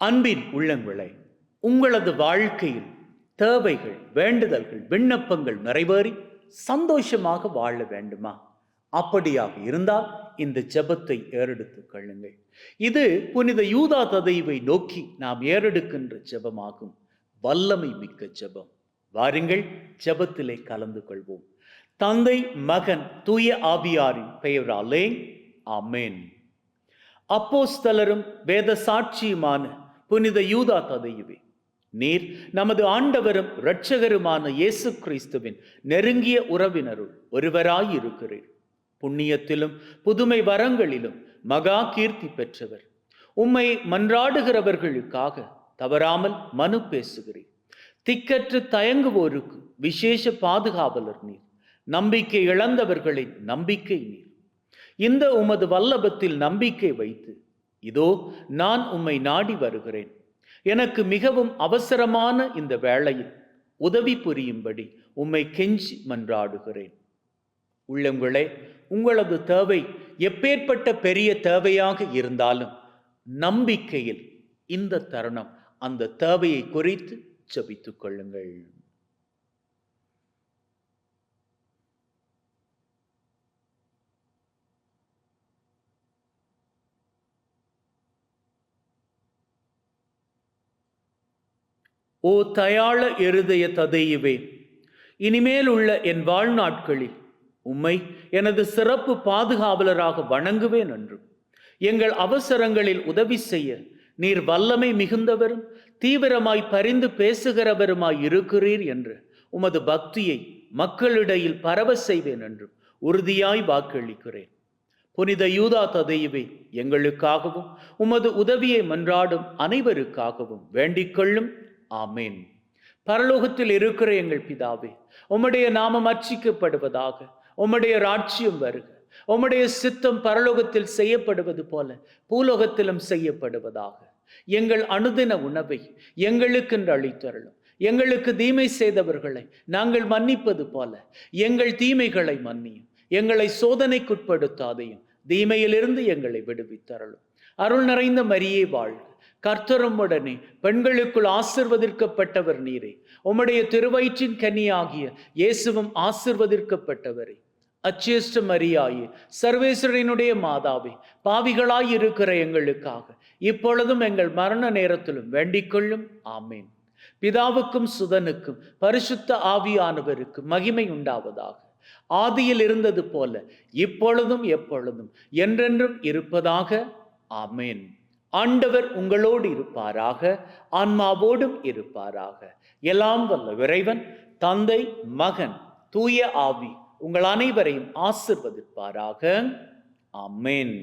அன்பின் உள்ளங்களை உங்களது வாழ்க்கையில் தேவைகள் வேண்டுதல்கள் விண்ணப்பங்கள் நிறைவேறி சந்தோஷமாக வாழ வேண்டுமா? அப்படியாக இருந்தால் இந்த ஜெபத்தை ஏறெடுத்துக் கொள்ளுங்கள். இது புனித யூதா ததைவை நோக்கி நாம் ஏறெடுக்கின்ற ஜெபமாகும். வல்லமை மிக்க ஜெபம். வாருங்கள் ஜெபத்திலே கலந்து கொள்வோம். தந்தை மகன் தூய ஆவியாரின் பெயராலே அமேன் அப்போஸ்தலரும் வேத சாட்சியுமான புனித யூதா ததையுவே. நீர் நமது ஆண்டவரும் இரட்சகருமான இயேசு கிறிஸ்துவின் நெருங்கிய உறவினருள் ஒருவராயிருக்கிறீர். புண்ணியத்திலும் புதுமை வரங்களிலும் மகா கீர்த்தி பெற்றவர். உம்மை மன்றாடுகிறவர்களுக்காக தவறாமல் மனு பேசுகிறீர். திக்கற்று தயங்குவோருக்கு விசேஷ பாதுகாவலர் நீர். நம்பிக்கை இழந்தவர்களின் நம்பிக்கை நீர். இந்த உமது வல்லபத்தில் நம்பிக்கை வைத்து இதோ நான் உம்மை நாடி வருகிறேன். எனக்கு மிகவும் அவசரமான இந்த வேளையில் உதவி புரியும்படி உம்மை கெஞ்சி மன்றாடுகிறேன். உள்ளங்களே உங்களது தேவை எப்பேற்பட்ட பெரிய தேவையாக இருந்தாலும் நம்பிக்கையில் இந்த தருணம் அந்த தேவையை குறித்து ஜெபித்துக் கொள்ளுங்கள். ஓ தயாள இருதய ததையுவே இனிமேல் உள்ள என் வாழ்நாட்களில் உம்மை எனது சிறப்பு பாதுகாவலராக வணங்குவேன் என்றும் எங்கள் அவசரங்களில் உதவி செய்ய நீர் வல்லமை மிகுந்தவரும் தீவிரமாய் பரிந்து பேசுகிறவருமாய் இருக்கிறீர் என்று உமது பக்தியை மக்களிடையில் பரவ செய்வேன் என்றும் உறுதியாய் வாக்களிக்கிறேன். புனித யூதா ததையுவே எங்களுக்காகவும் உமது உதவியை மன்றாடும் அனைவருக்காகவும் வேண்டிக் கொள்ளும் ஆமேன். பரலோகத்தில் இருக்கிற எங்கள் பிதாவே உம்முடைய நாமம் அர்ச்சிக்கப்படுவதாக உம்முடைய ராட்சியம் வருக. உம்முடைய சித்தம் பரலோகத்தில் செய்யப்படுவது போல பூலோகத்திலும் செய்யப்படுவதாக. எங்கள் அனுதின உணவை எங்களுக்கென்று அளித்தருளும். எங்களுக்கு தீமை செய்தவர்களை நாங்கள் மன்னிப்பது போல எங்கள் தீமைகளை மன்னியும். எங்களை சோதனைக்குட்படுத்தாதையும் தீமையிலிருந்து எங்களை விடுவித்தரலும் அருள் நிறைந்த மரியே வாழ்க. கர்த்தரும் உடனே பெண்களுக்குள் ஆசிர்வதிக்கப்பட்டவர் நீரே. உம்முடைய திருவயிற்றின் கன்னியாகிய இயேசுவும் ஆசிர்வதிக்கப்பட்டவரே. அச்சேஷ்ட மரியாயே சர்வேஸ்வரனுடைய மாதாவே பாவிகளாய் இருக்கிற எங்களுக்காக இப்பொழுதும் எங்கள் மரண நேரத்திலும் வேண்டிக்கொள்ளும் ஆமேன். பிதாவுக்கும் சுதனுக்கும் பரிசுத்த ஆவியானவருக்கு மகிமை உண்டாவதாக. ஆதியில் இருந்தது போல இப்பொழுதும் எப்பொழுதும் என்றென்றும் இருப்பதாக. ஆமேன். ஆண்டவர் உங்களோடு இருப்பாராக ஆன்மாவோடும் இருப்பாராக. எல்லாம் வல்ல இறைவன் தந்தை மகன் தூய ஆவி உங்கள் அனைவரையும் ஆசிர்வதிப்பாராக. அமேன்